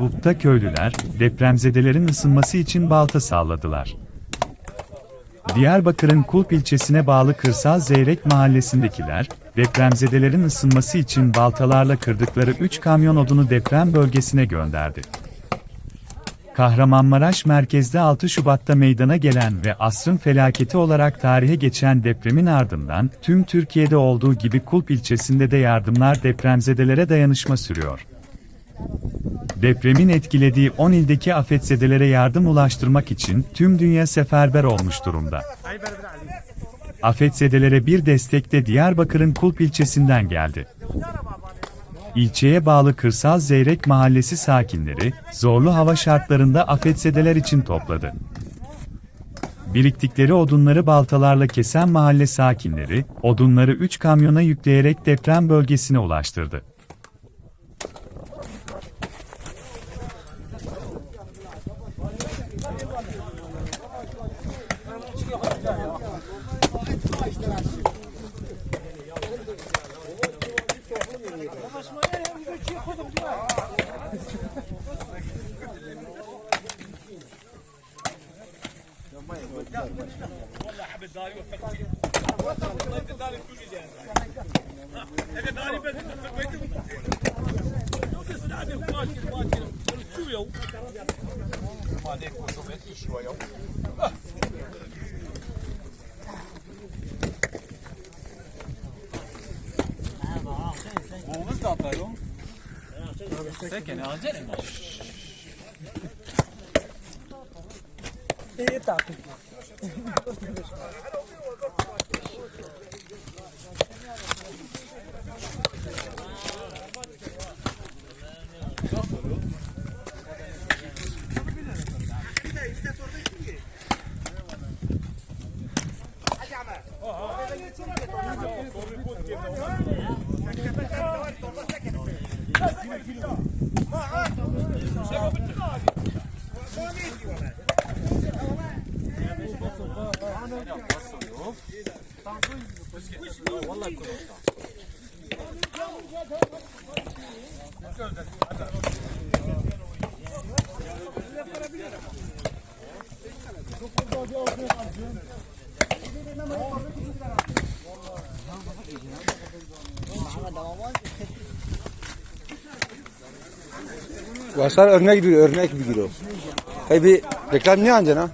Kulp'ta köylüler, depremzedelerin ısınması için balta salladılar. Diyarbakır'ın Kulp ilçesine bağlı Kırsal Zeyrek mahallesindekiler, depremzedelerin ısınması için baltalarla kırdıkları 3 kamyon odunu deprem bölgesine gönderdi. Kahramanmaraş merkezde 6 Şubat'ta meydana gelen ve asrın felaketi olarak tarihe geçen depremin ardından tüm Türkiye'de olduğu gibi Kulp ilçesinde de yardımlar depremzedelere dayanışma sürüyor. Depremin etkilediği 10 ildeki afetzedelere yardım ulaştırmak için tüm dünya seferber olmuş durumda. Afetzedelere bir destek de Diyarbakır'ın Kulp ilçesinden geldi. İlçeye bağlı Kırsal Zeyrek Mahallesi sakinleri, zorlu hava şartlarında afetzedeler için topladı. Biriktikleri odunları baltalarla kesen mahalle sakinleri, odunları 3 kamyona yükleyerek deprem bölgesine ulaştırdı. والله حب الداري وفقت والله حب الداري كل جزء هذا داري بس بيت شو تستعمل باكر باكر شو يوم Boğumuz da atıyor. Seken acele mi? İyi takip. Vallahi kuruldu. Çok fazla bir altına kalkıyor. Başlar örnek bir örnek bir kilo. Hey bir reklam niye anca ha?